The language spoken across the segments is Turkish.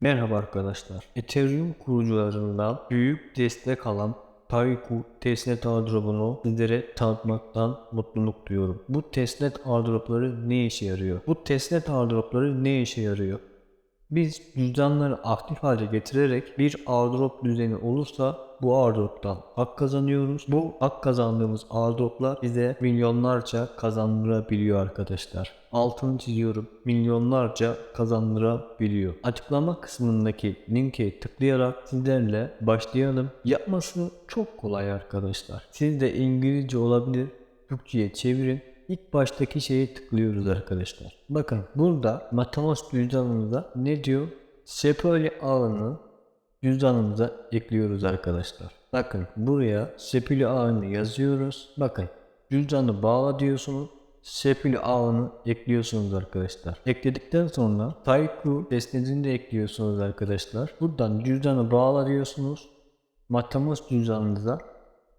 Merhaba arkadaşlar. Ethereum kurucularından büyük destek alan Taiku testnet airdrop'unu sizlere tanıtmaktan mutluluk duyuyorum. Bu testnet airdrop'ları ne işe yarıyor? Bu testnet airdrop'ları ne işe yarıyor? Biz cüzdanları aktif hale getirerek bir airdrop düzeni olursa bu airdrop'tan hak kazanıyoruz. Bu hak kazandığımız airdrop'lar bize milyonlarca kazandırabiliyor arkadaşlar. Altını çiziyorum. Milyonlarca kazandırabiliyor. Açıklama kısmındaki linke tıklayarak sizlerle başlayalım. Yapması çok kolay arkadaşlar. Siz de İngilizce olabilir. Türkçe'ye çevirin. İlk baştaki şeye tıklıyoruz arkadaşlar. Bakın burada Metamask cüzdanımıza ne diyor? Sepoli ağını cüzdanımıza ekliyoruz arkadaşlar. Bakın buraya Sepoli ağını yazıyoruz. Bakın cüzdanı bağla diyorsunuz. Sepoli ağını ekliyorsunuz arkadaşlar. Ekledikten sonra Tayku destekini de ekliyorsunuz arkadaşlar. Buradan cüzdanı bağla diyorsunuz. Metamask cüzdanınıza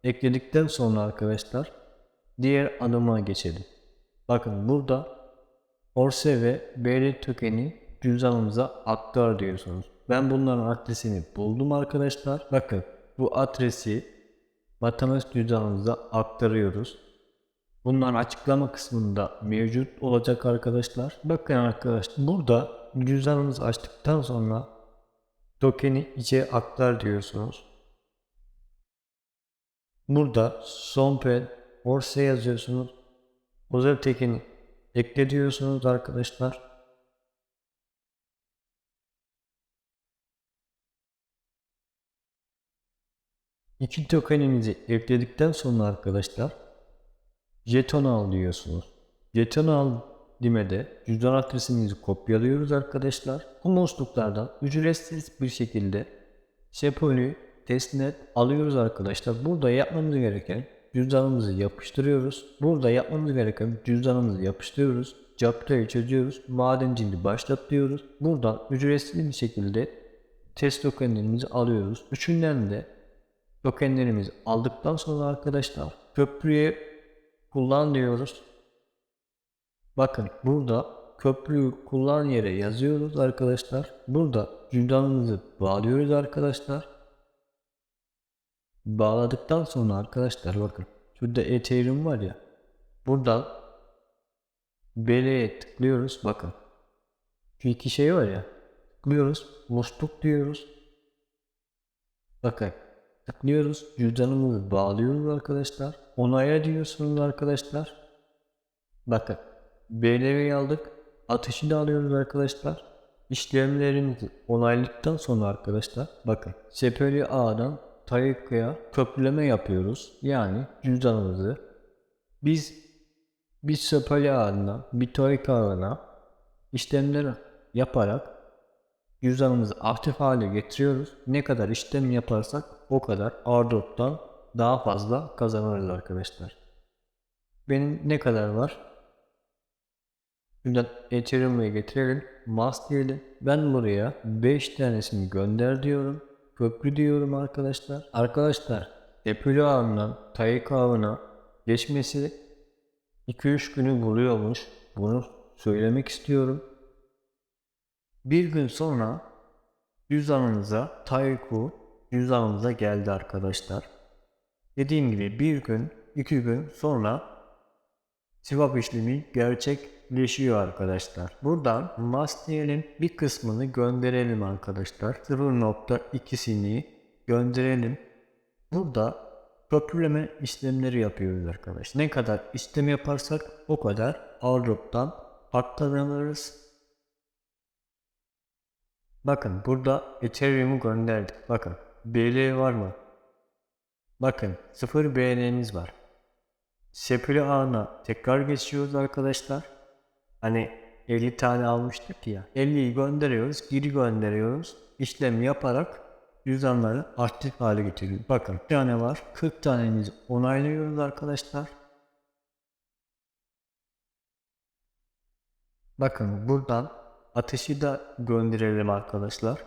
ekledikten sonra arkadaşlar diğer adıma geçelim. Bakın burada Orse ve BL tokeni cüzdanımıza aktar diyorsunuz. Ben bunların adresini buldum arkadaşlar. Bakın bu adresi Metamask cüzdanımıza aktarıyoruz. Bunların açıklama kısmında mevcut olacak arkadaşlar. Bakın arkadaşlar burada cüzdanınızı açtıktan sonra tokeni içe aktar diyorsunuz. Burada Sonpel Orse yazıyorsunuz. Özel tekini ekle diyorsunuz arkadaşlar. İki tokeninizi ekledikten sonra arkadaşlar jeton al diyorsunuz. Jeton al dimede cüzdan adresinizi kopyalıyoruz arkadaşlar. Bu musluklardan ücretsiz bir şekilde Sepoli testnet alıyoruz arkadaşlar. Burada yapmamız gereken cüzdanımızı yapıştırıyoruz. Burada yapmamız gereken cüzdanımızı yapıştırıyoruz. Captayı çözüyoruz. Madenciliği başlatıyoruz. Buradan ücretsiz bir şekilde test tokenlerimizi alıyoruz. Üçünden de tokenlerimizi aldıktan sonra arkadaşlar köprüye kullan diyoruz. Bakın burada köprüyü kullan yere yazıyoruz arkadaşlar. Burada cüzdanımızı bağlıyoruz arkadaşlar. Bağladıktan sonra arkadaşlar bakın şurada Ethereum var ya buradan BL'ye tıklıyoruz bakın. Şu iki şey var ya tıklıyoruz musluk diyoruz. Bakın tıklıyoruz cüzdanımızı bağlıyoruz arkadaşlar onaya diyorsunuz arkadaşlar. Bakın BL'yi aldık ateşi de alıyoruz arkadaşlar. İşlemlerimizi onayladıktan sonra arkadaşlar bakın Sepeli A'dan Tayyip'e köprüleme yapıyoruz. Yani cüzdanımızı biz bir Sepeli A'dan bir Tayyip A'na işlemleri yaparak cüzdanımızı aktif hale getiriyoruz. Ne kadar işlem yaparsak o kadar airdrop'tan daha fazla kazanırız arkadaşlar. Benim ne kadar var? Şuradan Ethereum'a getirelim. Mask diyelim. Ben buraya 5 tanesini gönder diyorum. Köprü diyorum arkadaşlar. Arkadaşlar Depölü ağından Tayik ağına geçmesi 2-3 günü buluyormuş. Bunu söylemek istiyorum. Bir gün sonra cüzdanınıza Tayiku cüzdanınıza geldi arkadaşlar. Dediğim gibi bir gün, iki gün sonra swap işlemi gerçekleşiyor arkadaşlar. Buradan Mastiel'in bir kısmını gönderelim arkadaşlar. 0.2'sini gönderelim. Burada köprüleme işlemleri yapıyoruz arkadaşlar. Ne kadar işlem yaparsak o kadar airdrop'tan hak kazanırız. Bakın burada Ethereum'u gönderdik. Bakın BL var mı? Bakın 0 BL'niz var. Sepuli ağına tekrar geçiyoruz arkadaşlar. Hani 50 tane almıştık ya. 50'yi gönderiyoruz, geri gönderiyoruz. İşlem yaparak cüzdanları aktif hale getiriyoruz. Bakın bir tane var. 40 tanemizi onaylıyoruz arkadaşlar. Bakın buradan ateşi de gönderelim arkadaşlar.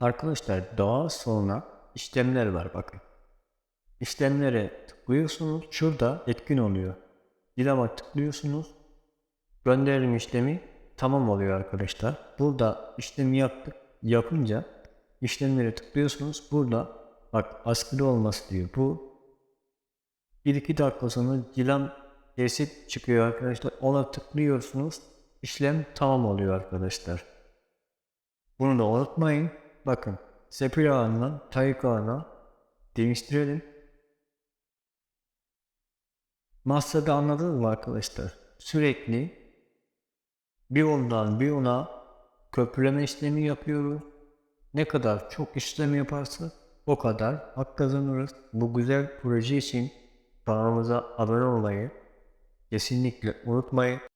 Arkadaşlar daha sonra işlemler var bakın. İşlemlere tıklıyorsunuz. Şurada etkin oluyor. Dilama tıklıyorsunuz. gönderim işlemi tamam oluyor arkadaşlar. Burada işlemi yaptık. Yapınca işlemlere tıklıyorsunuz. Burada bak askılı olması diyor. Bu 1-2 dakika sonra Dilan resit çıkıyor arkadaşlar. Ona tıklıyorsunuz. İşlem tamam oluyor arkadaşlar. Bunu da unutmayın. Bakın Sepil ağından Tayyip ağına değiştirelim. Master'da anladınız mı arkadaşlar? Sürekli bir ondan bir ona köprüleme işlemi yapıyoruz. Ne kadar çok işlem yaparsa o kadar hak kazanırız. Bu güzel proje için kanalımıza abone olmayı kesinlikle unutmayın.